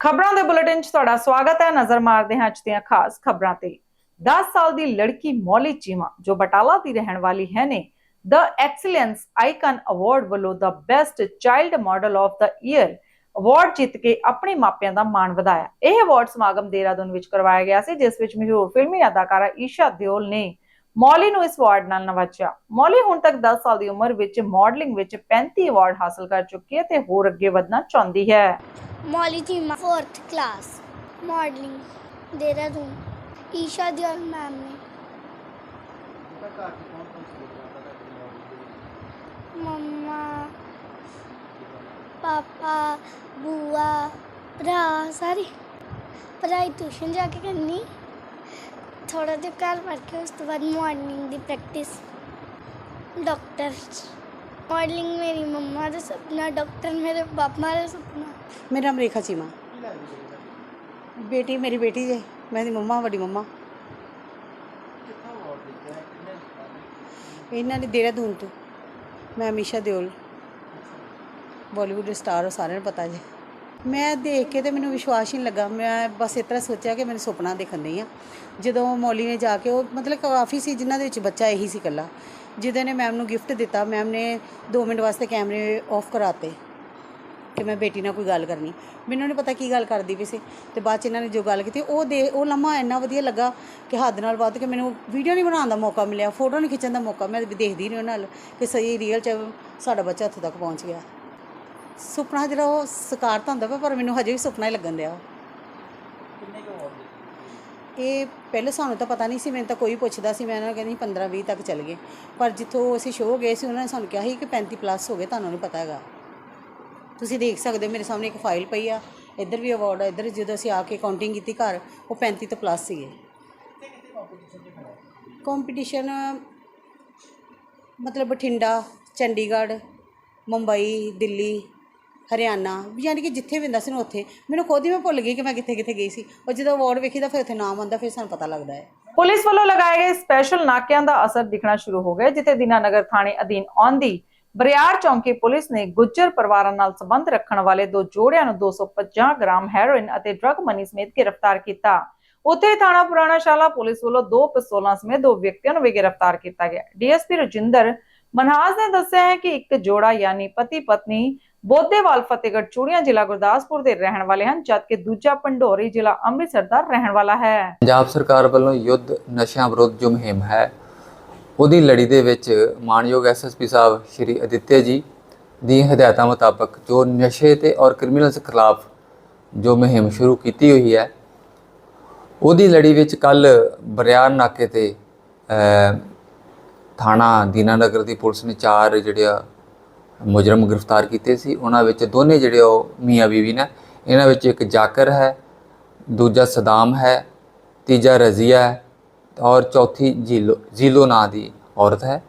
ਖਬਰਾਂ ਦੇ ਬੁਲੇਟਿਨ 'ਚ ਤੁਹਾਡਾ ਸਵਾਗਤ ਹੈ। ਨਜ਼ਰ ਮਾਰਦੇ ਹਾਂ ਅੱਜ ਦੀਆਂ ਖਾਸ ਖਬਰਾਂ ਤੇ। 10 ਸਾਲ ਦੀ ਲੜਕੀ ਮੌਲੀ ਚੀਮਾ, ਜੋ ਬਟਾਲਾ ਦੀ ਰਹਿਣ ਵਾਲੀ ਹੈ, ਨੇ ਦ ਐਕਸੀਲੈਂਸ ਆਈਕਨ ਅਵਾਰਡ ਵੱਲੋਂ the best child model of the year award ਜਿੱਤ ਕੇ ਆਪਣੇ ਮਾਪਿਆਂ ਦਾ ਮਾਣ ਵਧਾਇਆ। ਇਹ ਅਵਾਰਡ ਸਮਾਗਮ ਦੇਹਰਾਦੂਨ ਵਿੱਚ ਕਰਵਾਇਆ ਗਿਆ ਸੀ, ਜਿਸ ਵਿੱਚ ਮਸ਼ਹੂਰ ਫਿਲਮੀ ਅਦਾਕਾਰਾ ਈਸ਼ਾ ਦਿਓਲ ਨੇ ਮੌਲੀ ਨੂੰ ਇਸ ਅਵਾਰਡ ਨਾਲ ਨਵਾਜਿਆ। ਮੌਲੀ ਹੁਣ ਤੱਕ 10 ਸਾਲ ਦੀ ਉਮਰ ਵਿੱਚ ਮਾਡਲਿੰਗ ਵਿੱਚ 35 ਅਵਾਰਡ ਹਾਸਲ ਕਰ ਚੁੱਕੀ ਹੈ ਤੇ ਹੋਰ ਅੱਗੇ ਵਧਣਾ ਚਾਹੁੰਦੀ ਹੈ। Mauli ji 4th class modelling Dehradun, Esha Deol ma'am ਨੇ। ਮੰਮਾ, ਪਾਪਾ, ਬੂਆ, ਭਰਾ, ਸਾਰੇ। ਪੜਾਈ ਟਿਊਸ਼ਨ ਜਾ ਕੇ ਕਰਨੀ। ਥੋੜਾ ਜਿਹਾ ਘਰ ਵੜ ਕੇ ਉਸ ਤੋਂ ਬਾਅਦ ਮਾਰਨਿੰਗ ਦੀ ਪ੍ਰੈਕਟਿਸ ਡਾਕਟਰ ਮਾਡਲਿੰਗ ਮੇਰੀ ਮੰਮਾ ਦਾ ਸੁਪਨਾ ਡਾਕਟਰ ਮੇਰੇ ਪਾਪਾ ਦਾ ਸੁਪਨਾ। ਮੇਰਾ ਨਾਮ ਰੇਖਾ ਚੀਮਾ। ਬੇਟੀ ਮੇਰੀ ਬੇਟੀ ਜੇ, ਮੈਂ ਦੀ ਮੰਮਾ, ਵੱਡੀ ਮੰਮਾ। ਇਹਨਾਂ ਨੇ ਦੇਹਰਾਦੂਨ ਤੋਂ। ਮੈਂ ਅਮੀਸ਼ਾ ਦਿਓਲ। ਬਾਲੀਵੁੱਡ ਸਟਾਰ ਸਾਰਿਆਂ ਨੂੰ ਪਤਾ ਜੀ। ਮੈਂ ਦੇਖ ਕੇ ਤੇ ਮੈਨੂੰ ਵਿਸ਼ਵਾਸ ਹੀ ਨਹੀਂ ਲੱਗਾ। ਮੈਂ ਬਸ ਇਸ ਤਰ੍ਹਾਂ ਸੋਚਿਆ ਕਿ ਮੈਨੂੰ ਸੁਪਨਾ ਦੇਖਣ ਨਹੀਂ ਆ। ਜਦੋਂ ਮੌਲੀ ਨੇ ਜਾ ਕੇ ਉਹ ਮਤਲਬ ਕਾਫੀ ਸੀ, ਜਿਨ੍ਹਾਂ ਦੇ ਵਿੱਚ ਬੱਚਾ ਇਹੀ ਸੀ ਇਕੱਲਾ। ਜਿਹਦੇ ਨੇ ਮੈਮ ਨੂੰ ਗਿਫਟ ਦਿੱਤਾ। ਮੈਮ ਨੇ 2 ਮਿੰਟ ਵਾਸਤੇ ਕੈਮਰੇ ਆਫ ਕਰਾਤੇ। ਕਿ ਮੈਂ ਬੇਟੀ ਨਾਲ ਕੋਈ ਗੱਲ ਕਰਨੀ। ਮੈਨੂੰ ਨਹੀਂ ਪਤਾ ਕੀ ਗੱਲ ਕਰਦੀ ਪਈ ਸੀ। ਤੇ ਬਾਅਦ ਚ ਇਹਨਾਂ ਨੇ ਜੋ ਗੱਲ ਕੀਤੀ, ਉਹ ਦੇ ਉਹ ਲੰਮਾ ਇੰਨਾ ਵਧੀਆ ਲੱਗਾ ਕਿ ਹੱਦ ਨਾਲ ਵੱਧ ਕੇ ਮੈਨੂੰ ਵੀਡੀਓ ਨਹੀਂ ਬਣਾਉਣ ਦਾ ਮੌਕਾ ਮਿਲਿਆ ਫੋਟੋ ਨਹੀਂ ਖਿੱਚਣ ਦਾ ਮੌਕਾ। ਮੈਂ ਦੇਖਦੀ ਰਹੀ ਉਹਨਾਂ ਨਾਲ ਕਿ ਸਹੀ ਰੀਅਲ ਚ ਸਾਡਾ ਬੱਚਾ ਇੱਥੇ ਤੱਕ ਪਹੁੰਚ ਗਿਆ। ਸੁਪਨਾ ਜਿਹੜਾ ਉਹ ਸਕਾਰ ਤਾਂ ਹੁੰਦਾ ਪਿਆ ਪਰ ਮੈਨੂੰ ਹਜੇ ਵੀ ਸੁਪਨਾ ਹੀ ਲੱਗਣ ਦਿਆ ਇਹ ਪਹਿਲੇ ਸਾਨੂੰ ਤਾਂ ਪਤਾ ਨਹੀਂ ਸੀ ਮੈਨੂੰ ਤਾਂ ਕੋਈ ਪੁੱਛਦਾ ਸੀ ਮੈਂ ਉਹਨਾਂ ਨੂੰ ਕਹਿੰਦੀ 15 20 ਤੱਕ ਚੱਲ ਗਏ। ਪਰ ਜਿੱਥੋਂ ਅਸੀਂ ਸ਼ੋਅ ਗਏ ਸੀ ਉਹਨਾਂ ਨੇ ਸਾਨੂੰ ਕਿਹਾ ਸੀ ਕਿ 35 ਪਲੱਸ ਹੋ ਗਏ ਤੁਹਾਨੂੰ ਨਹੀਂ ਪਤਾ ਹੈਗਾ। ਤੁਸੀਂ ਦੇਖ ਸਕਦੇ ਹੋ ਮੇਰੇ ਸਾਹਮਣੇ ਇੱਕ ਫਾਈਲ ਪਈ ਆ। ਇੱਧਰ ਵੀ ਅਵਾਰਡ ਆ ਇੱਧਰ ਜਦੋਂ ਅਸੀਂ ਆ ਕੇ ਕਾਊਂਟਿੰਗ ਕੀਤੀ ਘਰ ਉਹ 35 ਤੋਂ ਪਲੱਸ ਸੀਗੇ। ਕੰਪੀਟੀਸ਼ਨ ਮਤਲਬ ਬਠਿੰਡਾ ਚੰਡੀਗੜ੍ਹ ਮੁੰਬਈ ਦਿੱਲੀ ਹਰਿਆਣਾ ਯਾਨੀ ਕਿ ਜਿੱਥੇ ਵੀ ਹੁੰਦਾ ਸੀ ਨਾ ਉੱਥੇ, ਮੈਨੂੰ ਖੁਦ ਹੀ ਮੈਂ ਭੁੱਲ ਗਈ ਕਿ ਮੈਂ ਕਿੱਥੇ ਕਿੱਥੇ ਗਈ ਸੀ। ਉਹ ਜਦੋਂ ਅਵਾਰਡ ਵੇਖੀਦਾ ਫਿਰ ਉੱਥੇ ਨਾਮ ਆਉਂਦਾ, ਫਿਰ ਸਾਨੂੰ ਪਤਾ ਲੱਗਦਾ ਹੈ। ਪੁਲਿਸ ਵੱਲੋਂ ਲਗਾਏ ਗਏ ਸਪੈਸ਼ਲ ਨਾਕਿਆਂ ਦਾ ਅਸਰ ਦਿਖਣਾ ਸ਼ੁਰੂ ਹੋ ਗਿਆ, ਜਿੱਥੇ ਦੀਨਾਨਗਰ ਥਾਣੇ ਅਧੀਨ ਆਉਂਦੀ ਬਰਿਆਰ ਚੌਂਕੀ ਪੁਲਿਸ ਨੇ ਗੁੱਜਰ ਪਰਿਵਾਰਾਂ ਨਾਲ ਸੰਬੰਧ ਰੱਖਣ ਵਾਲੇ ਦੋ ਜੋੜਿਆਂ ਨੂੰ 250 ਗ੍ਰਾਮ ਹੈਰੋਇਨ ਅਤੇ ਡਰੱਗ ਮਨੀ ਸਮੇਤ ਗ੍ਰਿਫਤਾਰ ਕੀਤਾ। ਉੱਥੇ ਥਾਣਾ ਪੁਰਾਣਾ ਸ਼ਾਲਾ ਪੁਲਿਸ ਵੱਲੋਂ ਦੋ ਪਿਸਤੌਲਾਂ ਸਮੇਤ ਦੋ ਵਿਅਕਤੀਆਂ ਨੂੰ ਵੀ ਗ੍ਰਿਫਤਾਰ ਕੀਤਾ ਗਿਆ। ਡੀਐਸਪੀ ਰਜਿੰਦਰ ਮਨਹਾਸ ਨੇ ਦੱਸਿਆ ਹੈ ਕਿ ਇੱਕ ਜੋੜਾ ਯਾਨੀ ਪਤੀ ਪਤਨੀ ਬੋਧੇਵਾਲ ਫਤਿਹਗੜ੍ਹ ਚੂੜੀਆਂ ਜ਼ਿਲ੍ਹਾ ਗੁਰਦਾਸਪੁਰ ਦੇ ਰਹਿਣ ਵਾਲੇ ਹਨ ਜਦਕਿ ਦੂਜਾ ਪੰਡੋਰੀ ਜ਼ਿਲ੍ਹਾ ਅੰਮ੍ਰਿਤਸਰ ਦਾ ਰਹਿਣ ਵਾਲਾ ਹੈ। ਪੰਜਾਬ ਸਰਕਾਰ ਵੱਲੋਂ ਯੁੱਧ ਨਸ਼ਿਆਂ ਵਿਰੁੱਧ ਜੋ ਮੁਹਿੰਮ ਹੈ ਉਹਦੀ ਲੜੀ ਦੇ ਵਿੱਚ ਮਾਨਯੋਗ ਐਸਐਸਪੀ ਸਾਹਿਬ ਸ਼੍ਰੀ ਅਦਿੱਤਿਆ ਜੀ ਦੀ ਹਦਾਇਤਾਂ ਮੁਤਾਬਕ ਜੋ ਨਸ਼ੇ ਤੇ ਔਰ ਕ੍ਰਿਮੀਨਲਸ ਖਿਲਾਫ ਜੋ ਮੁਹਿੰਮ ਸ਼ੁਰੂ ਕੀਤੀ ਹੋਈ ਹੈ ਉਹਦੀ ਲੜੀ ਵਿੱਚ ਕੱਲ ਬਰਿਆਰ ਨਾਕੇ ਤੇ ਅ, ਥਾਣਾ ਦੀਨਾਨਗਰ ਦੀ ਪੁਲਿਸ ਨੇ ਚਾਰ ਜਿਹੜੇ ਮੁਜਰਮ ਗ੍ਰਿਫਤਾਰ ਕੀਤੇ ਸੀ। ਉਹਨਾਂ ਵਿੱਚ ਦੋਨੇ ਜਿਹੜੇ ਉਹ ਮੀਆਂ ਬੀਵੀ ਨੇ। ਇਹਨਾਂ ਵਿੱਚ ਇੱਕ ਜਾਕਰ ਹੈ, ਦੂਜਾ ਸਦਾਮ ਹੈ, ਤੀਜਾ ਰਜ਼ੀਆ ਹੈ ਔਰ ਚੌਥੀ ਜੀਲੋ ਜੀਲੋ ਨਾਂ ਦੀ ਔਰਤ ਹੈ।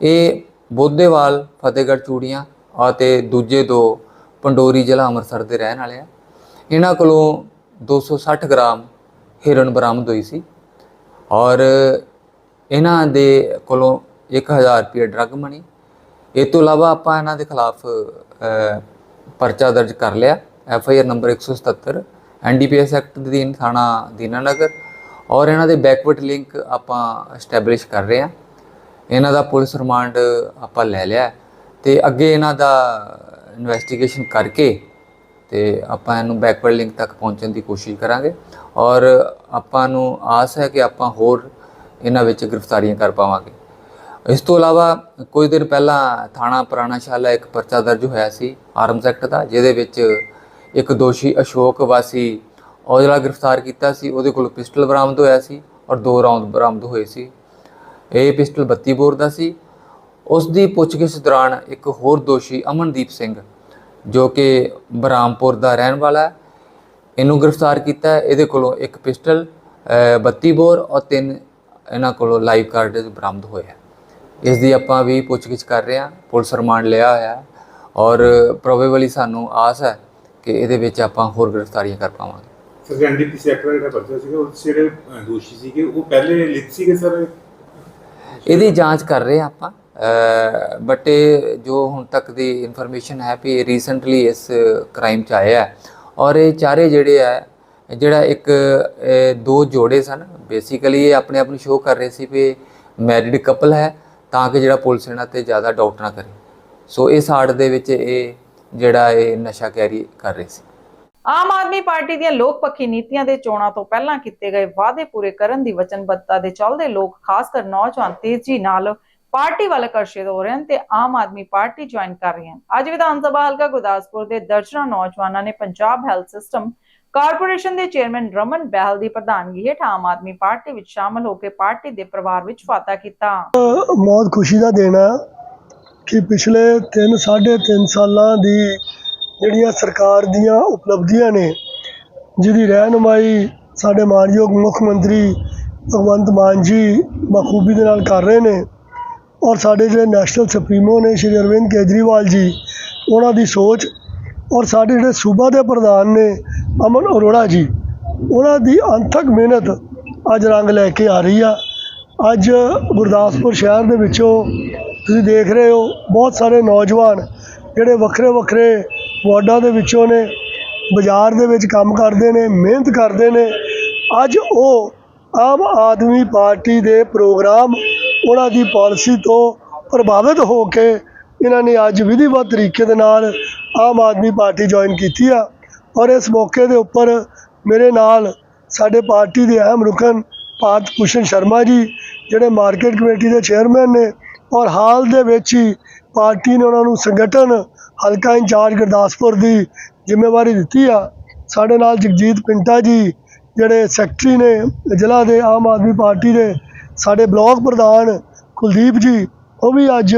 ਇਹ ਬੋਧੇਵਾਲ, ਫਤਿਹਗੜ੍ਹ ਚੂੜੀਆਂ ਅਤੇ ਦੂਜੇ ਦੋ ਪੰਡੋਰੀ ਜ਼ਿਲ੍ਹਾ ਅੰਮ੍ਰਿਤਸਰ ਦੇ ਰਹਿਣ ਵਾਲੇ ਆ। ਇਹਨਾਂ ਕੋਲੋਂ 260 ਗ੍ਰਾਮ ਹੀਰੋਇਨ ਬਰਾਮਦ ਹੋਈ ਸੀ ਔਰ ਇਹਨਾਂ ਦੇ ਕੋਲੋਂ 1000 ਰੁਪਏ ਡਰੱਗ ਮਨੀ ਇਹ ਤੋਂ ਇਲਾਵਾ ਆਪਾਂ ਇਹਨਾਂ ਦੇ ਖਿਲਾਫ ਪਰਚਾ ਦਰਜ ਕਰ ਲਿਆ F I R number 177 NDPS act ਦੇ ਅਧੀਨ ਥਾਣਾ ਦੀਨਾਨਗਰ, ਔਰ ਇਹਨਾਂ ਦੇ ਬੈਕਵਰਡ ਲਿੰਕ ਆਪਾਂ ਐਸਟੈਬਲਿਸ਼ ਕਰ ਰਹੇ ਹਾਂ। ਇਹਨਾਂ ਦਾ ਪੁਲਿਸ ਰਿਮਾਂਡ ਆਪਾਂ ਲੈ ਲਿਆ ਹੈ ਤੇ ਅੱਗੇ ਇਹਨਾਂ ਦਾ ਇਨਵੈਸਟੀਗੇਸ਼ਨ ਕਰਕੇ ਤੇ ਆਪਾਂ ਇਹਨੂੰ ਬੈਕਵਰਡ ਲਿੰਕ ਤੱਕ ਪਹੁੰਚਣ ਦੀ ਕੋਸ਼ਿਸ਼ ਕਰਾਂਗੇ। ਔਰ ਆਪਾਂ ਨੂੰ ਆਸ ਹੈ ਕਿ ਆਪਾਂ ਹੋਰ ਇਹਨਾਂ ਵਿੱਚ ਗ੍ਰਿਫਤਾਰੀਆਂ ਕਰ ਪਾਵਾਂਗੇ। ਇਸ ਤੋਂ ਇਲਾਵਾ ਕੁਝ ਦਿਨ ਪਹਿਲਾਂ ਥਾਣਾ ਪੁਰਾਣਾਸ਼ਾਲਾ ਇੱਕ ਪਰਚਾ ਦਰਜ ਹੋਇਆ ਸੀ ਆਰਮਸ ਐਕਟ ਦਾ ਜਿਹਦੇ ਵਿੱਚ ਇੱਕ ਦੋਸ਼ੀ ਅਸ਼ੋਕ ਵਾਸੀ ਔਜਲਾ ਗ੍ਰਿਫਤਾਰ ਕੀਤਾ ਸੀ ਉਹਦੇ ਕੋਲ ਪਿਸਟਲ ਬਰਾਮਦ ਹੋਇਆ ਸੀ ਔਰ ਦੋ ਰਾਉਂਡ ਬਰਾਮਦ ਹੋਏ ਸੀ। ਇਹ ਪਿਸਟਲ 32 ਬੋਰ ਦਾ ਸੀ। ਉਸ ਦੀ ਪੁੱਛਗਿੱਛ ਦੌਰਾਨ ਇੱਕ ਹੋਰ ਦੋਸ਼ੀ ਅਮਨਦੀਪ ਸਿੰਘ ਜੋ ਕਿ ਬਰਾਮਪੁਰ ਦਾ ਰਹਿਣ ਵਾਲਾ ਹੈ ਇਹਨੂੰ ਗ੍ਰਿਫਤਾਰ ਕੀਤਾ ਇਹਦੇ ਕੋਲੋਂ ਇੱਕ ਪਿਸਟਲ ਅ, 32 ਬੋਰ ਔਰ ਤਿੰਨ ਇਹਨਾਂ ਕੋਲੋਂ ਲਾਈਵ ਕਾਰਡ ਬਰਾਮਦ ਹੋਏ ਹੈ ਇਸ ਦੀ ਆਪਾਂ ਵੀ ਪੁੱਛਗਿੱਛ ਕਰ ਰਹੇ ਹਾਂ ਪੁਲਿਸ ਰਿਮਾਂਡ ਲਿਆ ਹੋਇਆ ਔਰ ਪ੍ਰੋਬੇਬਲੀ ਸਾਨੂੰ ਆਸ ਹੈ ਕਿ ਇਹਦੇ ਵਿੱਚ ਆਪਾਂ ਹੋਰ ਗ੍ਰਿਫਤਾਰੀਆਂ ਕਰ ਪਾਵਾਂਗੇ। ਸਰ ਐਨਡੀਪੀਸੀ ਐਕਟ ਦਾ ਜਿਹੜਾ ਪਰਚਾ ਸੀਗਾ ਉਹ 'ਚ ਜਿਹੜੇ ਅ, ਦੋਸ਼ੀ ਸੀਗੇ ਉਹ ਪਹਿਲੇ ਲਿਖ ਸੀਗੇ ਸਰ? ਇਹਦੀ ਜਾਂਚ ਕਰ ਰਹੇ ਆਪਾਂ ਬਟ ਇਹ ਜੋ ਹੁਣ ਤੱਕ ਦੀ ਇਨਫੋਰਮੇਸ਼ਨ ਹੈ ਵੀ ਰੀਸੈਂਟਲੀ ਇਸ ਕ੍ਰਾਈਮ ਚ ਆਇਆ ਹੈ ਔਰ ਇਹ ਚਾਰੇ ਜਿਹੜੇ ਆ ਜਿਹੜਾ ਇੱਕ ਦੋ ਜੋੜੇ ਸਨ ਬੇਸਿਕਲੀ ਇਹ ਆਪਣੇ ਆਪ ਨੂੰ ਸ਼ੋਅ ਕਰ ਰਹੇ ਸੀ ਵੀ ਮੈਰਿਡ ਕਪਲ ਹੈ ਤਾਂ ਕਿ ਜਿਹੜਾ ਪੁਲਿਸ ਇਹਨਾਂ ਤੇ ਜ਼ਿਆਦਾ ਡਾਊਟ ਨਾ ਕਰੇ। ਸੋ ਇਸ ਆੜ ਦੇ ਵਿੱਚ ਇਹ ਜਿਹੜਾ ਇਹ ਨਸ਼ਾ ਕੈਰੀ ਕਰ ਰਹੇ ਸੀ। ਆਮ ਆਦਮੀ ਪਾਰਟੀ ਦੀਆਂ ਲੋਕਪੱਖੀ ਨੀਤੀਆਂ ਦੇ ਚੋਣਾਂ ਤੋਂ ਪਹਿਲਾਂ ਕੀਤੇ ਗਏ ਵਾਅਦੇ ਪੂਰੇ ਕਰਨ ਦੀ ਵਚਨਬੱਧਤਾ ਦੇ ਚੱਲਦੇ ਲੋਕ, ਖਾਸ ਕਰ ਨੌਜਵਾਨ ਤੇਜ਼ੀ ਨਾਲ ਪਾਰਟੀ ਵੱਲ ਆਕਰਸ਼ਿਤ ਹੋ ਰਹੇ ਹਨ ਤੇ ਆਮ ਆਦਮੀ ਪਾਰਟੀ ਜੁਆਇਨ ਕਰ ਰਹੇ ਹਨ। ਅੱਜ ਵਿਧਾਨ ਸਭਾ ਹਲਕਾ ਗੁਰਦਾਸਪੁਰ ਦੇ ਦਰਜਨਾਂ ਨੌਜਵਾਨਾਂ ਨੇ ਪੰਜਾਬ ਹੈਲਥ ਸਿਸਟਮ ਕਾਰਪੋਰੇਸ਼ਨ ਦੇ ਚੇਅਰਮੈਨ ਰਮਨ ਬਹਿਲ ਦੀ ਪ੍ਰਧਾਨਗੀ ਹੇਠ ਆਮ ਆਦਮੀ ਪਾਰਟੀ ਵਿੱਚ ਸ਼ਾਮਲ ਹੋ ਕੇ ਪਾਰਟੀ ਦੇ ਪਰਿਵਾਰ ਵਿੱਚ ਵਾਧਾ ਕੀਤਾ। ਬਹੁਤ ਖੁਸ਼ੀ ਦਾ ਦਿਨ ਆ ਕਿ ਪਿਛਲੇ 3 3.5 ਸਾਲਾਂ ਦੀ ਜਿਹੜੀਆਂ ਸਰਕਾਰ ਦੀਆਂ ਉਪਲਬਧੀਆਂ ਨੇ, ਜਿਹਦੀ ਰਹਿਨੁਮਾਈ ਸਾਡੇ ਮਾਨਯੋਗ ਮੁੱਖ ਮੰਤਰੀ ਭਗਵੰਤ ਮਾਨ ਜੀ ਬਖੂਬੀ ਦੇ ਨਾਲ ਕਰ ਰਹੇ ਨੇ ਔਰ ਸਾਡੇ ਜਿਹੜੇ ਨੈਸ਼ਨਲ ਸੁਪਰੀਮੋ ਨੇ, ਸ਼੍ਰੀ ਅਰਵਿੰਦ ਕੇਜਰੀਵਾਲ ਜੀ, ਉਹਨਾਂ ਦੀ ਸੋਚ ਔਰ ਸਾਡੇ ਜਿਹੜੇ ਸੂਬਾ ਦੇ ਪ੍ਰਧਾਨ ਨੇ ਅਮਨ ਅਰੋੜਾ ਜੀ, ਉਹਨਾਂ ਦੀ ਅੰਥਕ ਮਿਹਨਤ ਅੱਜ ਰੰਗ ਲੈ ਕੇ ਆ ਰਹੀ ਆ। ਅੱਜ ਗੁਰਦਾਸਪੁਰ ਸ਼ਹਿਰ ਦੇ ਵਿੱਚੋਂ ਤੁਸੀਂ ਦੇਖ ਰਹੇ ਹੋ, ਬਹੁਤ ਸਾਰੇ ਨੌਜਵਾਨ ਜਿਹੜੇ ਵੱਖਰੇ ਵੱਖਰੇ ਵਾਰਡਾਂ ਦੇ ਵਿੱਚੋਂ ਨੇ, ਬਾਜ਼ਾਰ ਦੇ ਵਿੱਚ ਕੰਮ ਕਰਦੇ ਨੇ, ਮਿਹਨਤ ਕਰਦੇ ਨੇ। ਅੱਜ ਉਹ ਆਮ ਆਦਮੀ ਪਾਰਟੀ ਦੇ ਪ੍ਰੋਗਰਾਮ ਉਹਨਾਂ ਦੀ ਪਾਲਿਸੀ ਤੋਂ ਪ੍ਰਭਾਵਿਤ ਹੋ ਕੇ ਇਹਨਾਂ ਨੇ ਅੱਜ ਵਿਧੀਵਤ ਤਰੀਕੇ ਦੇ ਨਾਲ ਆਮ ਆਦਮੀ ਪਾਰਟੀ ਜੁਆਇਨ ਕੀਤੀ ਆ। ਔਰ ਇਸ ਮੌਕੇ ਦੇ ਉੱਪਰ ਮੇਰੇ ਨਾਲ ਸਾਡੇ ਪਾਰਟੀ ਦੇ ਅਹਿਮ ਰੁਕਨ ਭਾਰਤ ਭੂਸ਼ਣ ਸ਼ਰਮਾ ਜੀ, ਜਿਹੜੇ ਮਾਰਕੀਟ ਕਮੇਟੀ ਦੇ ਚੇਅਰਮੈਨ ਨੇ ਔਰ ਹਾਲ ਦੇ ਵਿੱਚ ਹੀ ਪਾਰਟੀ ਨੇ ਉਹਨਾਂ ਨੂੰ ਸੰਗਠਨ ਹਲਕਾ ਇੰਚਾਰਜ ਗੁਰਦਾਸਪੁਰ ਦੀ ਜ਼ਿੰਮੇਵਾਰੀ ਦਿੱਤੀ ਆ। ਸਾਡੇ ਨਾਲ ਜਗਜੀਤ ਪਿੰਟਾ ਜੀ, ਜਿਹੜੇ ਸੈਕਟਰੀ ਨੇ ਜ਼ਿਲ੍ਹਾ ਦੇ ਆਮ ਆਦਮੀ ਪਾਰਟੀ ਦੇ ਸਾਡੇ ਬਲਾਕ ਪ੍ਰਧਾਨ ਕੁਲਦੀਪ ਜੀ, ਉਹ ਵੀ ਅੱਜ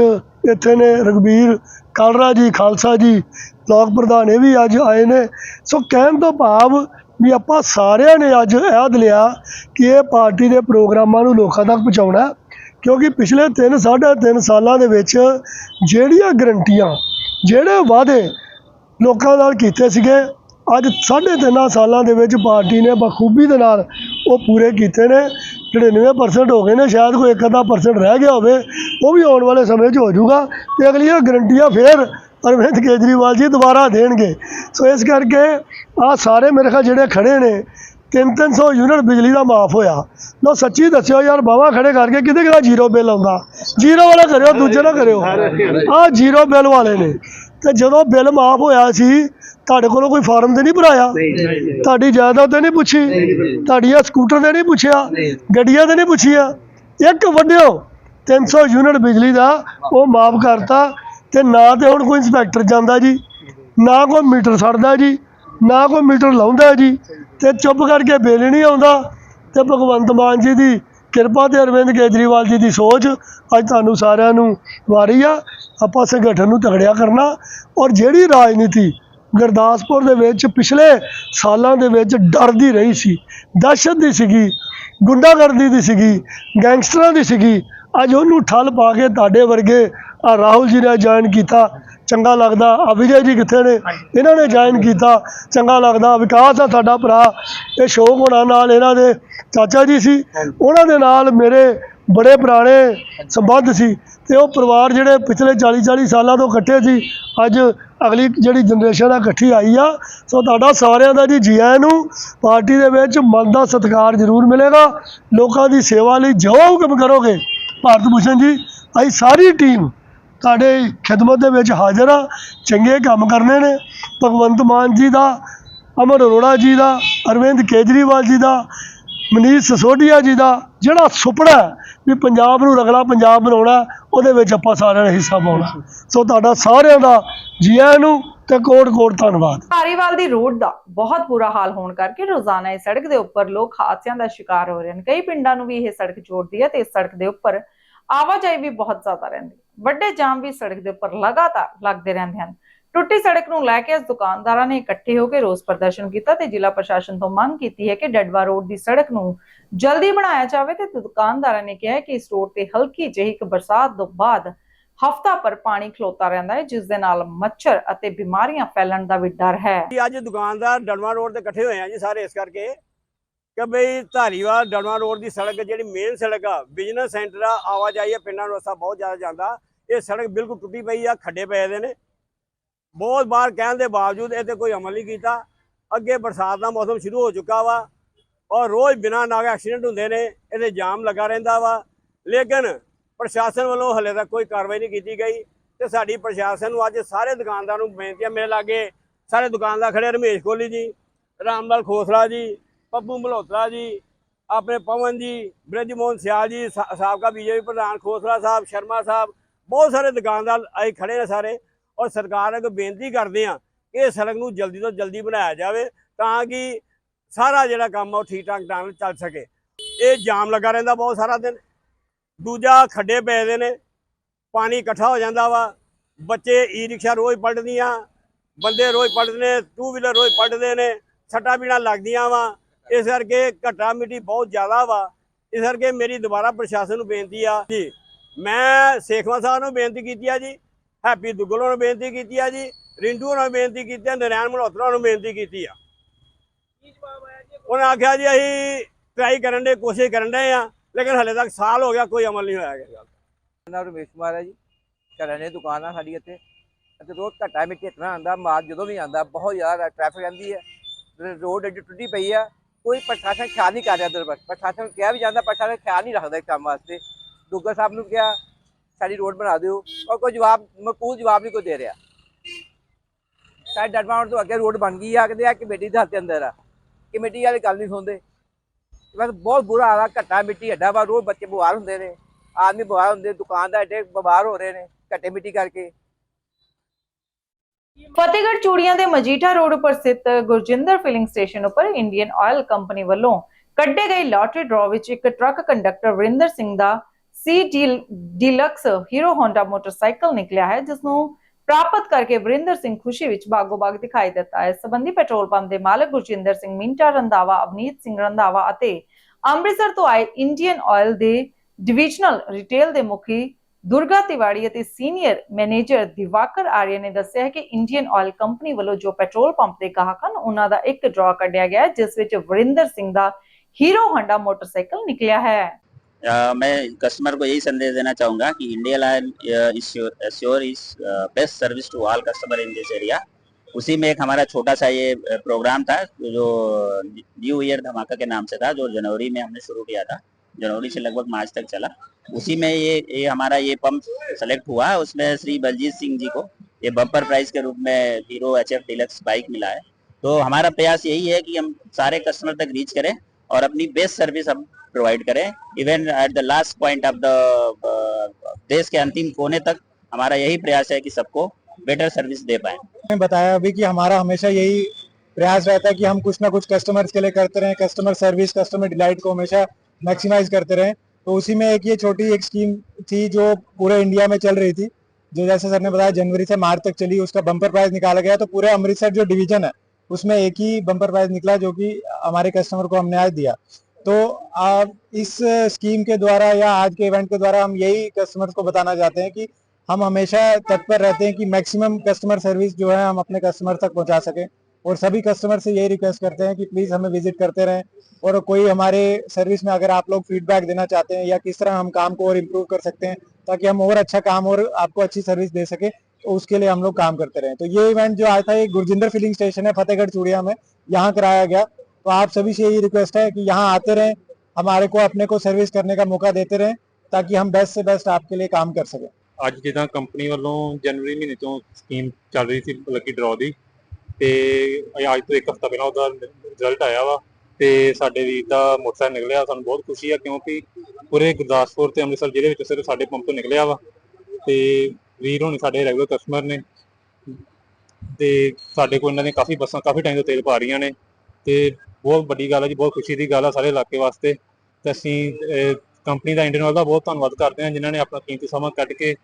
ਇੱਥੇ ਨੇ ਰਗਵੀਰ ਕਾਲਰਾ ਜੀ, ਖਾਲਸਾ ਜੀ ਬਲਾਕ ਪ੍ਰਧਾਨ ਇਹ ਵੀ ਅੱਜ ਆਏ ਨੇ। ਸੋ ਕਹਿਣ ਤੋਂ ਭਾਵ ਵੀ ਆਪਾਂ ਸਾਰਿਆਂ ਨੇ ਅੱਜ ਯਾਦ ਲਿਆ ਕਿ ਇਹ ਪਾਰਟੀ ਦੇ ਪ੍ਰੋਗਰਾਮਾਂ ਨੂੰ ਲੋਕਾਂ ਤੱਕ ਪਹੁੰਚਾਉਣਾ ਕਿਉਂਕਿ ਪਿਛਲੇ 3 3.5 ਸਾਲਾਂ ਦੇ ਵਿੱਚ ਜਿਹੜੀਆਂ ਗਰੰਟੀਆਂ, ਜਿਹੜੇ ਵਾਅਦੇ ਲੋਕਾਂ ਨਾਲ ਕੀਤੇ ਸੀਗੇ, ਅੱਜ ਸਾਢੇ ਤਿੰਨਾਂ ਸਾਲਾਂ ਦੇ ਵਿੱਚ ਪਾਰਟੀ ਨੇ ਬਖੂਬੀ ਦੇ ਨਾਲ ਉਹ ਪੂਰੇ ਕੀਤੇ ਨੇ। 99% ਹੋ ਗਏ ਨੇ, ਸ਼ਾਇਦ ਕੋਈ ਇੱਕ ਅੱਧਾ ਪਰਸੈਂਟ ਰਹਿ ਗਿਆ ਹੋਵੇ, ਉਹ ਵੀ ਆਉਣ ਵਾਲੇ ਸਮੇਂ 'ਚ ਹੋ ਜਾਊਗਾ ਤੇ ਅਗਲੀਆਂ ਗਰੰਟੀਆਂ ਫੇਰ ਅਰਵਿੰਦ ਕੇਜਰੀਵਾਲ ਜੀ ਦੁਬਾਰਾ ਦੇਣਗੇ। ਸੋ ਇਸ ਕਰਕੇ ਆ ਸਾਰੇ ਮੇਰੇ ਖਾ ਜਿਹੜੇ ਖੜੇ ਨੇ 3-300 ਯੂਨਿਟ ਬਿਜਲੀ ਦਾ ਮਾਫ ਹੋਇਆ। ਲੋ ਸੱਚੀ ਦੱਸਿਓ ਯਾਰ ਬਾਵਾ ਖੜੇ ਕਰਕੇ ਕਿਤੇ ਕਿਹਦਾ ਜ਼ੀਰੋ ਬਿੱਲ ਆਉਂਦਾ। ਜ਼ੀਰੋ ਵਾਲਾ ਕਰਿਓ, ਦੂਜੇ ਨਾ ਕਰਿਓ। ਆ ਜ਼ੀਰੋ ਬਿੱਲ ਵਾਲੇ ਨੇ। ਤੇ ਜਦੋਂ ਬਿੱਲ ਮਾਫ ਹੋਇਆ ਸੀ ਤੁਹਾਡੇ ਕੋਲੋਂ ਕੋਈ ਫਾਰਮ ਤੇ ਨਹੀਂ ਭਰਾਇਆ? ਤੁਹਾਡੀ ਜਾਇਦਾਦ ਤੇ ਨਹੀਂ ਪੁੱਛੀ? ਤੁਹਾਡੀਆਂ ਸਕੂਟਰ ਤੇ ਨਹੀਂ ਪੁੱਛਿਆ? ਗੱਡੀਆਂ ਤੇ ਨਹੀਂ ਪੁੱਛਿਆ? ਇੱਕ ਵੱਡਿਓ 300 ਯੂਨਿਟ ਬਿਜਲੀ ਦਾ ਉਹ ਮਾਫ ਕਰਤਾ ਤੇ ਨਾ ਤੇ ਹੁਣ ਕੋਈ ਇੰਸਪੈਕਟਰ ਜਾਂਦਾ ਜੀ ਨਾ ਕੋਈ ਮੀਟਰ ਸੜਦਾ ਜੀ ਨਾ ਕੋਈ ਮੀਟਰ ਲਾਉਂਦਾ ਜੀ ਤੇ ਚੁੱਪ ਕਰਕੇ ਬਿੱਲ ਨਹੀਂ ਆਉਂਦਾ ਤੇ ਭਗਵੰਤ ਮਾਨ ਜੀ ਦੀ ਕਿਰਪਾ ਤੇ ਅਰਵਿੰਦ ਕੇਜਰੀਵਾਲ ਜੀ ਦੀ ਸੋਚ ਅੱਜ ਤੁਹਾਨੂੰ ਸਾਰਿਆਂ ਨੂੰ ਵਾਰੀ ਆ। ਆਪਾਂ ਸੰਗਠਨ ਨੂੰ ਤਗੜਿਆ ਕਰਨਾ ਔਰ ਜਿਹੜੀ ਰਾਜਨੀਤੀ ਗੁਰਦਾਸਪੁਰ ਦੇ ਵਿੱਚ ਪਿਛਲੇ ਸਾਲਾਂ ਦੇ ਵਿੱਚ ਡਰਦੀ ਰਹੀ ਸੀ। ਦਹਿਸ਼ਤ ਦੀ ਸੀਗੀ, ਗੁੰਡਾਗਰਦੀ ਦੀ ਸੀਗੀ, ਗੈਂਗਸਟਰਾਂ ਦੀ ਸੀਗੀ। ਅੱਜ ਉਹਨੂੰ ਠੱਲ ਪਾ ਕੇ ਤੁਹਾਡੇ ਵਰਗੇ ਆ ਰਾਹੁਲ ਜੀ ਨੇ ਜੁਆਇਨ ਕੀਤਾ, ਚੰਗਾ ਲੱਗਦਾ। ਆ ਵਿਜੇ ਜੀ ਕਿੱਥੇ ਨੇ? ਇਹਨਾਂ ਨੇ ਜੁਆਇਨ ਕੀਤਾ, ਚੰਗਾ ਲੱਗਦਾ। ਵਿਕਾਸ ਆ ਸਾਡਾ ਭਰਾ, ਇਹ ਸ਼ੋਕ ਹੋਣਾ ਨਾਲ ਇਹਨਾਂ ਦੇ ਚਾਚਾ ਜੀ ਸੀ। ਉਹਨਾਂ ਦੇ ਨਾਲ ਮੇਰੇ ਬੜੇ ਪੁਰਾਣੇ ਸੰਬੰਧ ਸੀ ਤੇ ਉਹ ਪਰਿਵਾਰ ਜਿਹੜੇ ਪਿਛਲੇ 40 40 ਸਾਲਾਂ ਤੋਂ ਇਕੱਠੇ ਸੀ, ਅੱਜ ਅਗਲੀ ਜਿਹੜੀ ਜਨਰੇਸ਼ਨ ਆ, ਇਕੱਠੀ ਆਈ ਆ। ਸੋ ਤੁਹਾਡਾ ਸਾਰਿਆਂ ਦਾ ਜੀ ਜੀ ਆਇਆਂ ਨੂੰ ਪਾਰਟੀ ਦੇ ਵਿੱਚ ਮਨ ਦਾ ਸਤਿਕਾਰ ਜ਼ਰੂਰ ਮਿਲੇਗਾ। ਲੋਕਾਂ ਦੀ ਸੇਵਾ ਲਈ ਜੋ ਹੁਕਮ ਕਰੋਗੇ, ਭਾਰਤ ਭੂਸ਼ਣ ਜੀ, ਅਸੀਂ ਸਾਰੀ ਟੀਮ ਤੁਹਾਡੇ ਖਿਦਮਤ ਦੇ ਵਿੱਚ ਹਾਜ਼ਰ ਆ। ਚੰਗੇ ਕੰਮ ਕਰਨੇ ਨੇ। ਭਗਵੰਤ ਮਾਨ ਜੀ ਦਾ, ਅਮਰ ਅਰੋੜਾ ਜੀ ਦਾ, ਅਰਵਿੰਦ ਕੇਜਰੀਵਾਲ ਜੀ ਦਾ, ਮਨੀਸ਼ ਸਸੋਡੀਆ ਜੀ ਦਾ, ਜਿਹੜਾ ਸੁਪਨਾ ਵੀ ਪੰਜਾਬ ਨੂੰ ਰਗੜਾ ਪੰਜਾਬ ਬਣਾਉਣਾ ਉਹਦੇ ਵਿੱਚ ਆਪਾਂ ਸਾਰਿਆਂ ਨੇ ਹਿੱਸਾ ਪਾਉਣਾ। ਸੋ ਤੁਹਾਡਾ ਸਾਰਿਆਂ ਦਾ ਜੀ ਆਇਆਂ ਨੂੰ ਤੇ ਕੋਟ ਕੋਟ ਧੰਨਵਾਦ। ਧਾਰੀਵਾਲ ਦੀ ਰੋਡ ਦਾ ਬਹੁਤ ਬੁਰਾ ਹਾਲ ਹੋਣ ਕਰਕੇ ਰੋਜ਼ਾਨਾ ਇਸ ਸੜਕ ਦੇ ਉੱਪਰ ਲੋਕ ਹਾਦਸਿਆਂ ਦਾ ਸ਼ਿਕਾਰ ਹੋ ਰਹੇ ਹਨ। ਕਈ ਪਿੰਡਾਂ ਨੂੰ ਵੀ ਇਹ ਸੜਕ ਜੋੜਦੀ ਹੈ ਤੇ ਇਸ ਸੜਕ ਦੇ ਉੱਪਰ ਆਵਾਜਾਈ ਵੀ ਬਹੁਤ ਜ਼ਿਆਦਾ ਰਹਿੰਦੀ ਹੈ। ਵੱਡੇ ਜਾਮ ਵੀ ਸੜਕ ਦੇ ਉੱਪਰ ਲਗਾਤਾਰ ਲੱਗਦੇ ਰਹਿੰਦੇ ਹਨ। ਟੁੱਟੀ ਸੜਕ ਨੂੰ ਲੈ ਕੇ ਅੱਜ ਦੁਕਾਨਦਾਰਾਂ ਨੇ ਇਕੱਠੇ ਹੋ ਕੇ ਰੋਸ ਪ੍ਰਦਰਸ਼ਨ ਕੀਤਾ ਤੇ ਜ਼ਿਲ੍ਹਾ ਪ੍ਰਸ਼ਾਸਨ ਤੋਂ ਮੰਗ ਕੀਤੀ ਹੈ ਕਿ ਡਡਵਾ ਰੋਡ ਦੀ ਸੜਕ ਨੂੰ ਜਲਦੀ ਬਣਾਇਆ ਜਾਵੇ ਤੇ ਦੁਕਾਨਦਾਰਾਂ ਨੇ ਕਿਹਾ ਕਿ ਇਸ ਰੋਡ ਤੇ ਹਲਕੀ ਜਿਹੀ ਇੱਕ ਬਰਸਾਤ ਤੋਂ ਬਾਅਦ ਹਫ਼ਤਾ ਪਰ ਪਾਣੀ ਖਲੋਤਾ ਰਹਿੰਦਾ ਹੈ, ਜਿਸ ਦੇ ਨਾਲ ਮੱਛਰ ਅਤੇ ਬਿਮਾਰੀਆਂ ਫੈਲਣ ਦਾ ਵੀ ਡਰ ਹੈ। ਅੱਜ ਦੁਕਾਨਦਾਰ ਡਲਵਾ ਰੋਡ ਤੇ ਇਕੱਠੇ ਹੋਏ ਆ ਜੀ ਸਾਰੇ ਇਸ ਕਰਕੇ ਕਿ ਬਈ ਧਾਰੀਵਾਲ ਡਲਵਾ ਰੋਡ ਦੀ ਸੜਕ ਜਿਹੜੀ ਮੇਨ ਸੜਕ ਆ ਬਿਜ਼ਨਸ ਸੈਂਟਰ ਆ, ਆਵਾਜਾਈ ਆ, ਪਿੰਡਾਂ ਨੂੰ ਰਸਤਾ ਬਹੁਤ ਜ਼ਿਆਦਾ ਜਾਂਦਾ। ਇਹ ਸੜਕ ਬਿਲਕੁਲ ਟੁੱਟੀ ਪਈ ਆ, ਖੱਡੇ ਪਏ ਦੇ ਨੇ। ਬਹੁਤ ਵਾਰ ਕਹਿਣ ਦੇ ਬਾਵਜੂਦ ਇਹ ਤੇ ਕੋਈ ਅਮਲ ਨਹੀਂ ਕੀਤਾ। ਅੱਗੇ ਬਰਸਾਤ ਦਾ ਮੌਸਮ ਸ਼ੁਰੂ ਹੋ ਚੁੱਕਾ ਵਾ ਔਰ ਰੋਜ਼ ਬਿਨਾਂ ਨਾਗ ਐਕਸੀਡੈਂਟ ਹੁੰਦੇ ਨੇ ਇਹਦੇ ਜਾਮ ਲੱਗਾ ਰਹਿੰਦਾ ਵਾ। ਲੇਕਿਨ ਪ੍ਰਸ਼ਾਸਨ ਵੱਲੋਂ ਹਲੇ ਤੱਕ ਕੋਈ ਕਾਰਵਾਈ ਨਹੀਂ ਕੀਤੀ ਗਈ ਤੇ ਸਾਡੀ ਪ੍ਰਸ਼ਾਸਨ ਨੂੰ ਅੱਜ ਸਾਰੇ ਦੁਕਾਨਦਾਰਾਂ ਨੂੰ ਬੇਨਤੀ ਹੈ ਮੇਰੇ ਲਾਗੇ ਸਾਰੇ ਦੁਕਾਨਦਾਰ ਖੜੇ ਰਮੇਸ਼ ਕੋਹਲੀ ਜੀ, ਰਾਮਲਾਲ ਖੋਸਲਾ ਜੀ ਪੱਪੂ ਮਲਹੋਤਰਾ ਜੀ, ਆਪਣੇ ਪਵਨ ਜੀ ਬ੍ਰਿਜ ਮੋਹਨ ਸਿਆਲ ਜੀ, ਸਾ- ਸਾਬਕਾ ਬੀਜੇਪੀ ਪ੍ਰਧਾਨ ਖੋਸਲਾ ਸਾਹਿਬ, ਸ਼ਰਮਾ ਸਾਹਿਬ, ਬਹੁਤ ਸਾਰੇ ਦੁਕਾਨਦਾਰ ਆਏ ਖੜੇ ਨੇ ਸਾਰੇ। ਔਰ ਸਰਕਾਰ ਅੱਗੇ ਬੇਨਤੀ ਕਰਦੇ ਆ ਕਿ ਇਹ ਸੜਕ ਨੂੰ ਜਲਦੀ ਤੋਂ ਜਲਦੀ ਬਣਾਇਆ ਜਾਵੇ ਤਾਂ ਕਿ ਸਾਰਾ ਜਿਹੜਾ ਕੰਮ ਆ ਉਹ ਠੀਕ ਠਾਕ ਢੰਗ ਨਾਲ ਚੱਲ ਸਕੇ। ਇਹ ਜਾਮ ਲੱਗਾ ਰਹਿੰਦਾ ਬਹੁਤ ਸਾਰਾ ਦਿਨ। ਦੂਜਾ ਖੱਡੇ ਪਏ ਨੇ, ਪਾਣੀ ਇਕੱਠਾ ਹੋ ਜਾਂਦਾ ਵਾ। ਬੱਚੇ ਈ ਰਿਕਸ਼ਾ ਰੋਜ਼ ਪਲਟਦੀਆਂ, ਬੰਦੇ ਰੋਜ਼ ਪਲਟਦੇ ਨੇ ਟੂ ਵੀਲਰ ਰੋਜ਼ ਪਲਟਦੇ ਨੇ, ਸੱਟਾਂ ਪੀੜਾਂ ਲੱਗਦੀਆਂ ਵਾ। ਇਸ ਕਰਕੇ ਘੱਟਾ ਮਿੱਟੀ ਬਹੁਤ ਜ਼ਿਆਦਾ ਵਾ। ਇਸ ਕਰਕੇ ਮੇਰੀ ਦੁਬਾਰਾ ਪ੍ਰਸ਼ਾਸਨ ਨੂੰ ਬੇਨਤੀ ਆ ਜੀ। ਮੈਂ ਸੇਖਵਾ ਸਾਹਿਬ ਨੂੰ ਬੇਨਤੀ ਕੀਤੀ ਆ ਜੀ ਹੈਪੀ ਦੁੱਗਲ ਨੂੰ ਬੇਨਤੀ ਕੀਤੀ ਆ ਜੀ, ਰਿੰਟੂ ਨੂੰ ਬੇਨਤੀ ਕੀਤੀ ਆ, ਨਰੈਣ ਮਲਹੋਤਰਾ ਨੂੰ ਬੇਨਤੀ ਕੀਤੀ ਆ। ਉਹਨਾਂ ਆਖਿਆ ਜੀ, ਅਸੀਂ ਟਰਾਈ ਕਰਨ ਦੇ, ਕੋਸ਼ਿਸ਼ ਕਰਨ ਦੇ ਆ, ਲੇਕਿਨ ਹਲੇ ਤੱਕ ਸਾਲ ਹੋ ਗਿਆ, ਕੋਈ ਅਮਲ ਨਹੀਂ ਹੋਇਆ ਹੈਗਾ। ਮੇਰਾ ਨਾਮ ਰਮੇਸ਼ ਕੁਮਾਰ ਹੈ ਜੀ। ਕਰਿਆਨੇ ਦੀ ਦੁਕਾਨ ਆ ਸਾਡੀ ਇੱਥੇ। ਅਤੇ ਰੋਜ਼ ਘੱਟਾ ਮਿੱਟੀ ਇਤਨਾ ਆਂਦਾ ਮਾਲ ਜਦੋਂ ਵੀ ਆਂਦਾ ਬਹੁਤ ਜ਼ਿਆਦਾ ਟ੍ਰੈਫਿਕ ਰਹਿੰਦੀ ਹੈ। ਰੋਡ ਐਡੀ ਟੁੱਟੀ ਪਈ ਆ, ਕੋਈ ਪ੍ਰਸ਼ਾਸਨ ਖਿਆਲ ਨਹੀਂ ਕਰ ਰਿਹਾ ਦਰਬਾਰ ਪ੍ਰਸ਼ਾਸਨ ਨੂੰ ਕਿਹਾ ਵੀ ਜਾਂਦਾ, ਪ੍ਰਸ਼ਾਸਨ ਖਿਆਲ ਨਹੀਂ ਰੱਖਦਾ ਇਸ ਕੰਮ ਵਾਸਤੇ। ਦੁੱਗਾ ਸਾਹਿਬ ਨੂੰ ਕਿਹਾ ਸਾਡੀ ਰੋਡ ਬਣਾ ਦਿਓ ਔਰ ਕੋਈ ਜਵਾਬ ਮਕੂਲ ਜਵਾਬ ਨਹੀਂ ਕੋਈ ਦੇ ਰਿਹਾ। ਸਾਡੇ ਡਟਮਾਉਣ ਤੋਂ ਅੱਗੇ ਰੋਡ ਬਣ ਗਈ ਆ, ਕਹਿੰਦੇ ਆ ਕਮੇਟੀ ਦੇ ਹੱਥ ਦੇ ਅੰਦਰ ਆ। ਕਮੇਟੀ ਵਾਲੇ ਗੱਲ ਨਹੀਂ ਸੁਣਦੇ। ਬਸ ਬਹੁਤ ਬੁਰਾ ਹਾਲ ਘੱਟਾ ਮਿੱਟੀ ਅੱਡਾ ਵਾ, ਰੋਜ਼ ਬੱਚੇ ਬਿਮਾਰ ਹੁੰਦੇ ਨੇ। ਆਦਮੀ ਬਿਮਾਰ ਹੁੰਦੇ ਦੁਕਾਨਦਾਰ ਏਡੇ ਬਿਮਾਰ ਹੋ ਰਹੇ ਨੇ, ਘੱਟੇ ਮਿੱਟੀ ਕਰਕੇ। ਫਤਿਹਗੜ੍ਹ ਚੂੜੀਆਂ ਦੇ ਮਜੀਠਾ ਰੋਡ ਉੱਪਰ ਸਥਿਤ ਗੁਰਜਿੰਦਰ ਫਿਲਿੰਗ ਸਟੇਸ਼ਨ ਉੱਪਰ ਇੰਡੀਅਨ ਆਇਲ ਕੰਪਨੀ ਵੱਲੋਂ ਕੱਢੇ ਗਏ ਲਾਟਰੀ ਡਰਾਅ ਵਿੱਚ ਇੱਕ ਟਰੱਕ ਕੰਡਕਟਰ ਵਰਿੰਦਰ ਸਿੰਘ ਦਾ C deluxe Hero Honda motorcycle ਨਿਕਲਿਆ ਹੈ ਜਿਸ ਨੂੰ ਪ੍ਰਾਪਤ ਕਰਕੇ ਵਰਿੰਦਰ ਸਿੰਘ ਖੁਸ਼ੀ ਵਿੱਚ ਬਾਗੋ-ਬਾਗ ਦਿਖਾਈ ਦਿੱਤਾ ਹੈ। ਇਸ ਪੈਟਰੋਲ ਪੰਪ ਦੇ ਮਾਲਕ ਗੁਰਜਿੰਦਰ ਸਿੰਘ ਮਿੰਟਾ ਰੰਧਾਵਾ, ਅਵਨੀਤ ਸਿੰਘ ਰੰਧਾਵਾ ਅਤੇ ਅੰਮ੍ਰਿਤਸਰ ਤੋਂ ਆਏ ਇੰਡੀਅਨ ਆਇਲ ਦੇ ਡਿਵੀਜ਼ਨਲ ਰਿਟੇਲ ਦੇ ਮੁਖੀ ਦੁਰਗਾ ਤਿਵਾੜੀ ਅਤੇ ਸੀਨੀਅਰ ਮੈਨੇਜਰ ਦਿਵਾਕਰ ਆਰੀਆ ਨੇ ਦੱਸਿਆ ਹੈ ਕਿ ਇੰਡੀਅਨ ਆਇਲ ਕੰਪਨੀ ਵੱਲੋਂ ਜੋ ਪੈਟਰੋਲ ਪੰਪ ਦੇ ਗਾਹਕ ਹਨ, ਉਹਨਾਂ ਦਾ ਇੱਕ ਡਰਾ ਕੱਢਿਆ ਗਿਆ ਜਿਸ ਵਿੱਚ ਵਰਿੰਦਰ ਸਿੰਘ ਦਾ ਹੀਰੋ ਹਾਂਡਾ ਮੋਟਰਸਾਈਕਲ ਨਿਕਲਿਆ ਹੈ। मैं कस्टमर को यही संदेश देना चाहूँगा कि Indian oil sure is best service to all customer in this area उसी में एक हमारा छोटा सा ये प्रोग्राम था, जो न्यू ईयर धमाका के नाम से था, जो जनवरी में हमने शुरू किया था। जनवरी से लगभग मार्च तक चला। उसी में ये ये हमारा ये पंप सेलेक्ट हुआ। उसमें श्री बलजीत सिंह जी को ये बम्पर प्राइस के रूप में Hero H F deluxe bike मिला है। तो हमारा प्रयास यही है कि हम सारे कस्टमर तक रीच करें और अपनी बेस्ट सर्विस हम प्रोवाइड करें। Even at the last point of the देश के अंतिम कोने तक हमारा यही प्रयास है कि सबको बेटर सर्विस दे पाए। ने बताया अभी कि हमारा हमेशा यही प्रयास रहता है कि हम कुछ ना कुछ कस्टमर्स के लिए करते रहें कस्टमर सर्विस कस्टमर डिलाइट को हमेशा मैक्सिमाइज करते रहें। तो उसी में एक ये छोटी एक स्कीम थी जो पूरे इंडिया में चल रही थी, जो जैसे सर ने बताया जनवरी से मार्च तक चली, उसका बम्पर प्राइज निकाला गया। तो पूरे अमृतसर जो डिवीज़न है, उसमें एक ही बम्पर प्राइज निकला जो कि हमारे कस्टमर को हमने आज दिया। तो आप इस स्कीम के द्वारा या आज के इवेंट के द्वारा हम यही कस्टमर्स को बताना चाहते हैं कि हम हमेशा तत्पर रहते हैं कि मैक्सिमम कस्टमर सर्विस जो है हम अपने कस्टमर तक पहुँचा सकें। और सभी कस्टमर से यही रिक्वेस्ट करते हैं कि प्लीज़ हमें विज़िट करते रहें। और कोई हमारे सर्विस में अगर आप लोग फीडबैक देना चाहते हैं या किस तरह हम काम को और इम्प्रूव कर सकते हैं, ताकि हम और अच्छा काम और आपको अच्छी सर्विस दे सके तो उसके लिए हम लोग काम करते रहें। तो ये इवेंट जो आया था, ये गुरजिंदर फिलिंग स्टेशन है, फतेहगढ़ चूड़िया में, यहाँ कराया गया। तो आप सभी से यही रिक्वेस्ट है कि यहाँ आते रहें हमारे को अपने को सर्विस करने का मौका देते रहें ताकि हम बेस्ट से बेस्ट आपके लिए काम कर सकें ਅੱਜ ਜਿੱਦਾਂ ਕੰਪਨੀ ਵੱਲੋਂ ਜਨਵਰੀ ਮਹੀਨੇ ਤੋਂ ਸਕੀਮ ਚੱਲ ਰਹੀ ਸੀ ਲੱਕੀ ਡਰਾਅ ਦੀ ਤੇ ਇਹ ਅੱਜ ਤੋਂ ਇੱਕ ਹਫ਼ਤਾ ਪਹਿਲਾਂ ਉਹਦਾ ਰਿਜ਼ਲਟ ਆਇਆ ਵਾ ਤੇ ਸਾਡੇ ਵੀਰ ਦਾ ਮੋਟਰਸਾਈਕਲ ਨਿਕਲਿਆ ਸਾਨੂੰ ਬਹੁਤ ਖੁਸ਼ੀ ਆ ਕਿਉਂਕਿ ਪੂਰੇ ਗੁਰਦਾਸਪੁਰ ਤੇ ਅੰਮ੍ਰਿਤਸਰ ਜ਼ਿਲ੍ਹੇ ਵਿੱਚ ਸਿਰਫ ਸਾਡੇ ਪੰਪ ਤੋਂ ਨਿਕਲਿਆ ਵਾ ਤੇ ਵੀਰ ਹੁਣ ਸਾਡੇ ਰੈਗੂਲਰ ਕਸਟਮਰ ਨੇ ਤੇ ਸਾਡੇ ਕੋਲ ਇਹਨਾਂ ਨੇ ਕਾਫੀ ਬੱਸਾਂ ਕਾਫੀ ਟਾਈਮ ਤੋਂ ਤੇਲ ਪਾ ਰਹੀਆਂ ਨੇ ਤੇ ਬਹੁਤ ਵੱਡੀ ਗੱਲ ਹੈ ਜੀ ਬਹੁਤ ਖੁਸ਼ੀ ਦੀ ਗੱਲ ਆ ਸਾਰੇ ਇਲਾਕੇ ਵਾਸਤੇ। ਤੇ ਅਸੀਂ ਕੰਪਨੀ ਦਾ ਇੰਡੀਅਨ ਆਇਲ ਦਾ ਬਹੁਤ ਧੰਨਵਾਦ ਕਰਦੇ ਹਾਂ ਜਿਨ੍ਹਾਂ ਨੇ ਆਪਣਾ ਕੀਮਤੀ ਸਮਾਂ ਕੱਢ ਕੇ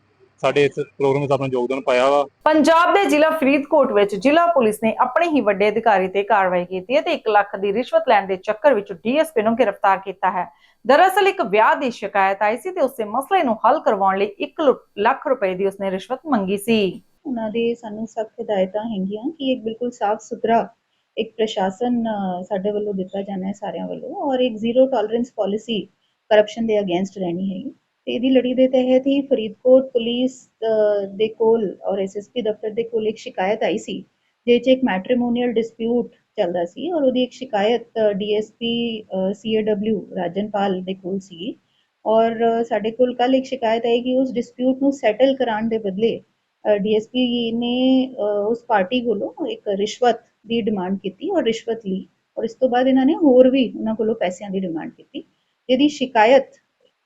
ਸਾਡੇ ਇਸ ਪ੍ਰੋਗਰਾਮ ਵਿੱਚ ਆਪਣਾ ਯੋਗਦਾਨ ਪਾਇਆ ਵਾ। ਪੰਜਾਬ ਦੇ ਜ਼ਿਲ੍ਹਾ ਫਰੀਦਕੋਟ ਵਿੱਚ ਜ਼ਿਲ੍ਹਾ ਪੁਲਿਸ ਨੇ ਆਪਣੇ ਹੀ ਵੱਡੇ ਅਧਿਕਾਰੀ ਤੇ ਕਾਰਵਾਈ ਕੀਤੀ ਹੈ ਤੇ 1 ਲੱਖ ਦੀ ਰਿਸ਼ਵਤ ਲੈਣ ਦੇ ਚੱਕਰ ਵਿੱਚ ਡੀਐਸਪੀ ਨੂੰ ਗ੍ਰਿਫਤਾਰ ਕੀਤਾ ਹੈ। ਦਰਅਸਲ ਇੱਕ ਵਿਆਹ ਦੀ ਸ਼ਿਕਾਇਤ ਆਈ ਸੀ ਤੇ ਉਸੇ ਮਸਲੇ ਨੂੰ ਹੱਲ ਕਰਵਾਉਣ ਲਈ 1 ਲੱਖ ਰੁਪਏ ਦੀ ਉਸਨੇ ਰਿਸ਼ਵਤ ਮੰਗੀ ਸੀ। ਉਹਨਾਂ ਦੇ ਸਾਨੂੰ ਸਖਤ ਹਦਾਇਤਾਂ ਹੈਗੀਆਂ ਕਿ ਇੱਕ ਬਿਲਕੁਲ ਸਾਫ਼ ਸੁਥਰਾ ਇੱਕ ਪ੍ਰਸ਼ਾਸਨ ਅ, ਸਾਡੇ ਵੱਲੋਂ ਦਿੱਤਾ ਜਾਣਾ ਹੈ ਸਾਰਿਆਂ ਵੱਲੋਂ ਔਰ ਇੱਕ ਜ਼ੀਰੋ ਟੋਲਰੈਂਸ ਪਾਲਿਸੀ ਕਰਪਸ਼ਨ ਦੇ ਅਗੇਂਸਟ ਰਹਿਣੀ ਹੈਗੀ ਤੇ ਇਹਦੀ ਲੜੀ ਦੇ ਤਹਿਤ ਹੀ ਫਰੀਦਕੋਟ ਪੁਲਿਸ ਅ, ਦੇ ਕੋਲ ਔਰ ਐਸਐਸਪੀ ਦਫ਼ਤਰ ਦੇ ਕੋਲ ਇੱਕ ਸ਼ਿਕਾਇਤ ਆਈ ਸੀ ਜਿਸ 'ਚ ਇੱਕ ਮੈਟ੍ਰੀਮੋਨੀਅਲ ਡਿਸਪਿਊਟ ਚੱਲਦਾ ਸੀ ਔਰ ਉਹਦੀ ਇੱਕ ਸ਼ਿਕਾਇਤ ਡੀਐਸਪੀ ਸੀਏਡਬਲਿਊ ਰਾਜਨਪਾਲ ਦੇ ਕੋਲ ਸੀ ਔਰ ਅ, ਸਾਡੇ ਕੋਲ ਕੱਲ ਇੱਕ ਸ਼ਿਕਾਇਤ ਆਈ ਕਿ ਉਸ ਡਿਸਪਿਊਟ ਨੂੰ ਸੈਟਲ ਕਰਾਉਣ ਦੇ ਬਦਲੇ ਡੀਐਸਪੀ ਨੇ ਅ, ਉਸ ਪਾਰਟੀ ਕੋਲੋਂ ਇੱਕ ਰਿਸ਼ਵਤ ਦੀ ਡਿਮਾਂਡ ਕੀਤੀ ਔਰ ਰਿਸ਼ਵਤ ਲਈ ਔਰ ਇਸ ਤੋਂ ਬਾਅਦ ਇਹਨਾਂ ਨੇ ਹੋਰ ਵੀ ਉਹਨਾਂ ਕੋਲੋਂ ਪੈਸਿਆਂ ਦੀ ਡਿਮਾਂਡ ਕੀਤੀ, ਜਿਹਦੀ ਸ਼ਿਕਾਇਤ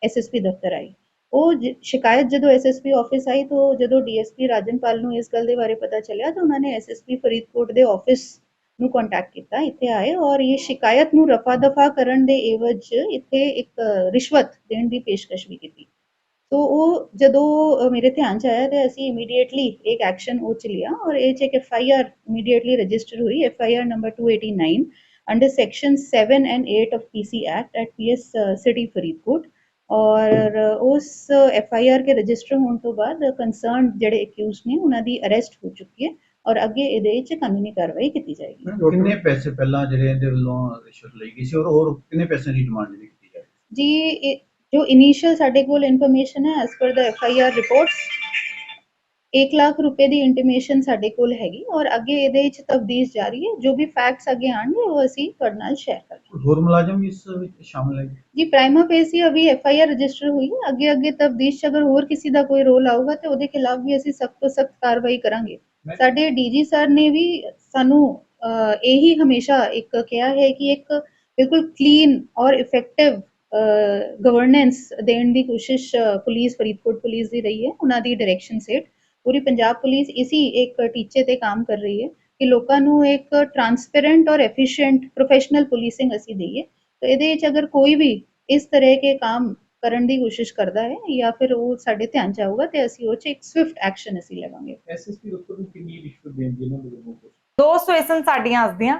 ਐਸਐਸਪੀ ਦਫ਼ਤਰ ਆਈ। ਉਹ ਸ਼ਿਕਾਇਤ ਜਦੋਂ ਐਸਐਸਪੀ ਆਫਿਸ ਆਈ ਤਾਂ ਜਦੋਂ ਡੀਐਸਪੀ ਰਾਜਨਪਾਲ ਨੂੰ ਇਸ ਗੱਲ ਦੇ ਬਾਰੇ ਪਤਾ ਚੱਲਿਆ ਤਾਂ ਉਹਨਾਂ ਨੇ ਐਸਐਸਪੀ ਫਰੀਦਕੋਟ ਦੇ ਆਫਿਸ ਨੂੰ ਕੰਟੈਕਟ ਕੀਤਾ, ਇੱਥੇ ਆਏ ਔਰ ਇਹ ਸ਼ਿਕਾਇਤ ਨੂੰ ਰਫਾ ਦਫਾ ਕਰਨ ਦੇ ਏਵਜ ਇੱਥੇ ਇੱਕ ਰਿਸ਼ਵਤ ਦੇਣ ਦੀ ਪੇਸ਼ਕਸ਼ ਵੀ ਕੀਤੀ। ਉਹ ਜਦੋਂ ਅ, ਮੇਰੇ ਧਿਆਨ ਚ ਆਇਆ ਤੇ ਅਸੀਂ ਇਮੀਡੀਏਟਲੀ ਇੱਕ ਐਕਸ਼ਨ ਉਹ ਚ ਲਿਆ ਔਰ ਇਹ ਚ ਇੱਕ F I R immediately register ਹੋਈ F I R number 289 under section 7 and 8 of PC act at PS city Faridkot ਔਰ ਉਸ ਐਫ ਆਈ ਆਰ ਕੇ ਰਜਿਸਟਰ ਹੋਣ ਤੋਂ ਬਾਅਦ ਕੰਸਰਨ ਜਿਹੜੇ ਅਕਿਊਜ਼ਡ ਨੇ ਉਹਨਾਂ ਦੀ ਅਰੈਸਟ ਹੋ ਚੁੱਕੀ ਹੈ ਔਰ ਅੱਗੇ ਇਹਦੇ ਵਿੱਚ ਕਾਨੂੰਨੀ ਕਾਰਵਾਈ ਕੀਤੀ ਜਾਏਗੀ। ਕਿੰਨੇ ਪੈਸੇ ਪਹਿਲਾਂ ਜਿਹੜੇ ਇਹਦੇ ਵੱਲੋਂ ਰਿਸ਼ਵਤ ਲਈ ਗਈ ਸੀ ਔਰ ਹੋਰ ਕਿੰਨੇ ਪੈਸੇ ਦੀ ਡਿਮਾਂਡ ਕੀਤੀ ਜਾ ਰਹੀ ਸੀ? ਜੀ ਜੋ ਇਨੀਸ਼ੀਅਲ ਸਾਡੇ ਕੋਲ ਇਨਫੋਰਮੇਸ਼ਨ ਹੈ as per the F I R reports 1 lakh ਰੁਪਏ ਦੀ ਇੰਟੀਮੇਸ਼ਨ ਸਾਡੇ ਕੋਲ ਹੈਗੀ ਔਰ ਅੱਗੇ ਇਹਦੇ ਵਿੱਚ ਤਫਦੀਸ਼ ਜਾਰੀ ਹੈ ਜੋ ਵੀ ਫੈਕਟਸ ਅੱਗੇ ਆਣਗੇ ਉਹ ਅਸੀਂ ਤੁਹਾਡੇ ਨਾਲ ਸ਼ੇਅਰ ਕਰਾਂਗੇ। ਹੋਰ ਮੁਲਾਜ਼ਮ ਵੀ ਇਸ ਵਿੱਚ ਸ਼ਾਮਲ ਹੈ ਜੀ ਪ੍ਰਾਈਮਾ ਫੇਸੀ ਅਭੀ ਐਫ ਆਈ ਆਰ ਰਜਿਸਟਰ ਹੋਈ ਹੈ ਅੱਗੇ ਅੱਗੇ 'ਚ ਅਗਰ ਹੋਰ ਕਿਸੇ ਦਾ ਕੋਈ ਰੋਲ ਆਊਗਾ ਤੇ ਉਹਦੇ ਖਿਲਾਫ ਵੀ ਅਸੀਂ ਸਖਤ ਤੋਂ ਸਖਤ ਕਾਰਵਾਈ ਕਰਾਂਗੇ। ਸਾਡੇ ਡੀਜੀ ਸਰ ਨੇ ਵੀ ਸਾਨੂੰ ਇਹੀ ਹਮੇਸ਼ਾ ਇੱਕ ਕਿਹਾ ਹੈ ਕਿ ਇੱਕ ਬਿਲਕੁਲ ਕਲੀਨ ਔਰ ਇਫੈਕਟਿਵ ਗਵਰਨੈਂਸ ਦੇਣ ਦੀ ਕੋਸ਼ਿਸ਼ ਪੁਲਿਸ ਫਰੀਦਕੋਟ ਪੁਲਿਸ ਦੀ ਰਹੀ ਹੈ ਉਹਨਾਂ ਦੀ ਡਾਇਰੈਕਸ਼ਨ ਸੇਟ ਪੂਰੀ ਪੰਜਾਬ ਪੁਲਿਸ ਇਸੀ ਇੱਕ ਟੀਚੇ ਤੇ ਕੰਮ ਕਰ ਰਹੀ ਹੈ ਕਿ ਲੋਕਾਂ ਨੂੰ ਇੱਕ ਟਰਾਂਸਪੇਰੈਂਟ ਔਰ ਐਫੀਸ਼ੀਐਂਟ ਪ੍ਰੋਫੈਸ਼ਨਲ ਪੁਲਿਸਿੰਗ ਅਸੀਂ ਦਈਏ। ਤਾਂ ਇਹਦੇ ਵਿੱਚ ਅਗਰ ਕੋਈ ਵੀ ਇਸ ਤਰ੍ਹਾਂ ਕੇ ਕੰਮ ਕਰਨ ਦੀ ਕੋਸ਼ਿਸ਼ ਕਰਦਾ ਹੈ ਜਾਂ ਫਿਰ ਉਹ ਸਾਡੇ ਧਿਆਨ ਚ ਆਊਗਾ ਤੇ ਅਸੀਂ ਉਹ ਚ ਇੱਕ ਸਵਿਫਟ ਐਕਸ਼ਨ ਅਸੀਂ ਲਵਾਂਗੇ। ਐਸਐਸਪੀ ਉੱਪਰ ਨੂੰ ਕਿੰਨੀ ਰਿਸ਼ਵਤ ਦੇਣ ਦੀ ਇਹਨਾਂ ਦੇ ਵੱਲੋਂ ਦੋਸਤੋ ਇਹ ਸਨ ਸਾਡੀਆਂ ਅੱਜ ਦੀਆਂ